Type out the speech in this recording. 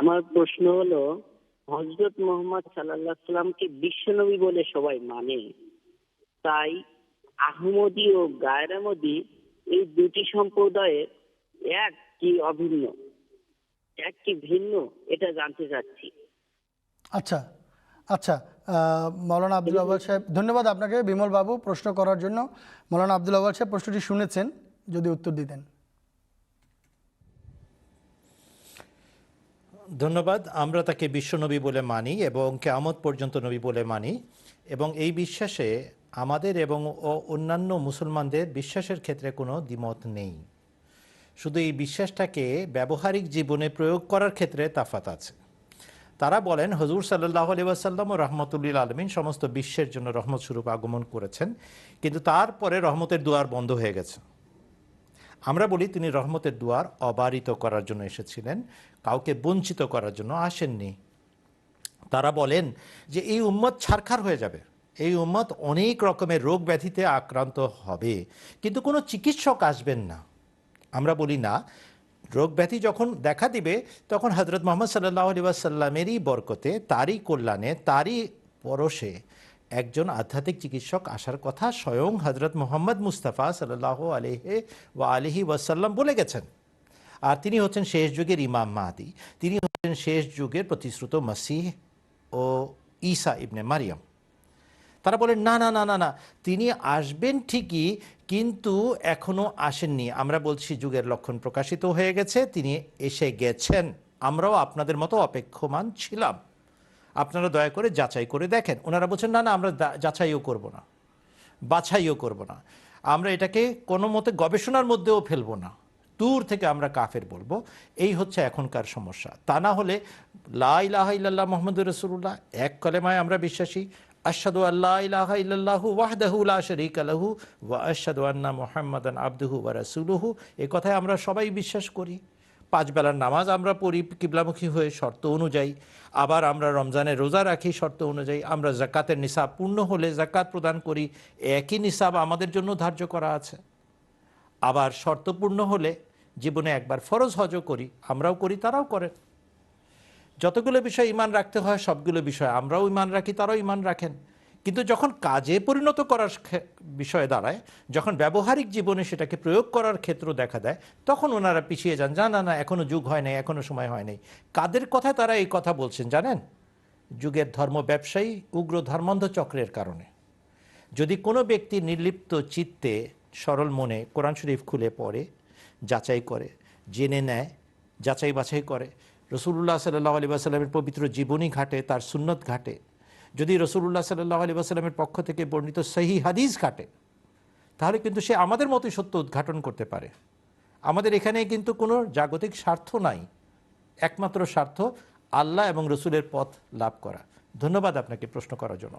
আমার প্রশ্ন হলো হজরত মোহাম্মদ সাল্লাহ সাল্লামকে বিশ্বনবী বলে সবাই মানে। তাই আহমদি ও গায়রামদি এই দুটি সম্প্রদায়ের এক কি অভিন্ন? এক কি ভিন্ন? এটা জানতে চাচ্ছি। আচ্ছা আচ্ছা মৌলানা আব্দুল আব্বাল সাহেব, ধন্যবাদ আপনাকে বিমল বাবু প্রশ্ন করার জন্য। মৌলানা আব্দুল আব্বাল সাহেব প্রশ্নটি শুনেছেন, যদি উত্তর দিতেন। ধন্যবাদ। আমরা তাকে বিশ্বনবী বলে মানি এবং কেয়ামত পর্যন্ত নবী বলে মানি এবং এই বিশ্বাসে আমাদের এবং অন্যান্য মুসলমানদের বিশ্বাসের ক্ষেত্রে কোনো দ্বিমত নেই। শুধু এই বিশ্বাসটাকে ব্যবহারিক জীবনে প্রয়োগ করার ক্ষেত্রে তাফাত আছে। তারা বলেন, হজুর সাল্লাহ আলিয়াসাল্লাম ও রহমতুল্লিল আলমিন সমস্ত বিশ্বের জন্য রহমত স্বরূপ আগমন করেছেন, কিন্তু তারপরে রহমতের দুয়ার বন্ধ হয়ে গেছে। আমরা বলি তিনি রহমতের দুয়ার অবারিত করার জন্য এসেছিলেন, কাউকে বঞ্চিত করার জন্য আসেননি। তারা বলেন যে এই উম্মত ছারখার হয়ে যাবে, এই উম্মত অনেক রকমের রোগ ব্যাধিতে আক্রান্ত হবে, কিন্তু কোনো চিকিৎসক আসবেন না। আমরা বলি না, রোগ ব্যাধি যখন দেখা দিবে, তখন হজরত মোহাম্মদ সাল্লাহ আলী সাল্লামেরই বরকতে, তারই কল্যাণে, তারই পরশে একজন আধ্যাত্মিক চিকিৎসক আসার কথা স্বয়ং হজরত মোহাম্মদ মুস্তাফা সাল্লাহ আলহে ওয়া আলহি ওয়াসাল্লাম বলে গেছেন। আর তিনি হচ্ছেন শেষ যুগের ইমাম মাহাদি। তিনি হচ্ছেন শেষ যুগের প্রতিশ্রুত মাসিহ ও ঈসা ইবনে মারিয়াম। তারা বলেন, না না না না না, তিনি আসবেন ঠিকই, কিন্তু এখনও আসেননি। আমরা বলছি যুগের লক্ষণ প্রকাশিত হয়ে গেছে, তিনি এসে গেছেন। আমরাও আপনাদের মতো অপেক্ষমান ছিলাম। আপনারা দয়া করে যাচাই করে দেখেন। ওনারা বলছেন, না না, আমরা যাচাইও করব না। বাছাইও করব না। আমরা এটাকে কোনো মতে গবেষণার মধ্যেও ফেলব না। দূর থেকে আমরা কাফের বলব। এই হচ্ছে এখনকার সমস্যা। তা না হলে লা ইলাহা ইল্লাল্লাহ মোহাম্মদ রসুল্লাহ এক কলেমায় আমরা বিশ্বাসী। আশহাদু আল্লাহ ইলাহা ইল্লাল্লাহু ওয়াহদাহু লা শারীকা লাহু ওয়া আশহাদু আন্না মুহাম্মাদান আবদুহু ওয়া রাসূলুহু। এই কথায় আমরা সবাই বিশ্বাস করি। পাঁচ বেলার নামাজ আমরা পড়ি, কিবলামুখী হয়ে শর্ত অনুযায়ী। আবার আমরা রমজানের রোজা রাখি শর্ত অনুযায়ী। আমরা জাকাতের নিসাব পূর্ণ হলে জাকাত প্রদান করি। একই নিসাব আমাদের জন্য ধার্য করা আছে। আবার শর্ত পূর্ণ হলে জীবনে একবার ফরজ হজও করি। আমরাও করি, তারাও করেন যতগুলো বিষয় ইমান রাখতে হয়, সবগুলো বিষয় আমরাও ইমান রাখি, তারাও ইমান রাখেন। কিন্তু যখন কাজে পরিণত করার বিষয়ে দাঁড়ায়, যখন ব্যবহারিক জীবনে সেটাকে প্রয়োগ করার ক্ষেত্র দেখা দেয়, তখন ওনারা পিছিয়ে যান জানা না এখনও যুগ হয় নাই, এখনও সময় হয় নাই। কাদের কথায় তারা এই কথা বলছেন জানেন? যুগের ধর্ম ব্যবসায়ী, উগ্র ধর্মান্ধ চক্রের কারণে। যদি কোনো ব্যক্তি নির্লিপ্ত চিত্তে, সরল মনে কোরআন শরীফ খুলে পড়ে, যাচাই করে, জেনে নেয় যাচাই বাছাই করে রসুল্লাহ সাল্লাহ আলী আসাল্লামের পবিত্র জীবনী ঘাটে, তার সুন্নত ঘাটে যদি রসুল্লাহ সাল্লাহ আলী আসালামের পক্ষ থেকে বর্ণিত সহি হাদিস ঘাটে, তাহলে কিন্তু সে আমাদের মতোই সত্য উদ্ঘাটন করতে পারে। আমাদের এখানে কিন্তু কোনো জাগতিক স্বার্থ নাই, একমাত্র স্বার্থ আল্লাহ এবং রসুলের পথ লাভ করা। ধন্যবাদ আপনাকে প্রশ্ন করার জন্য।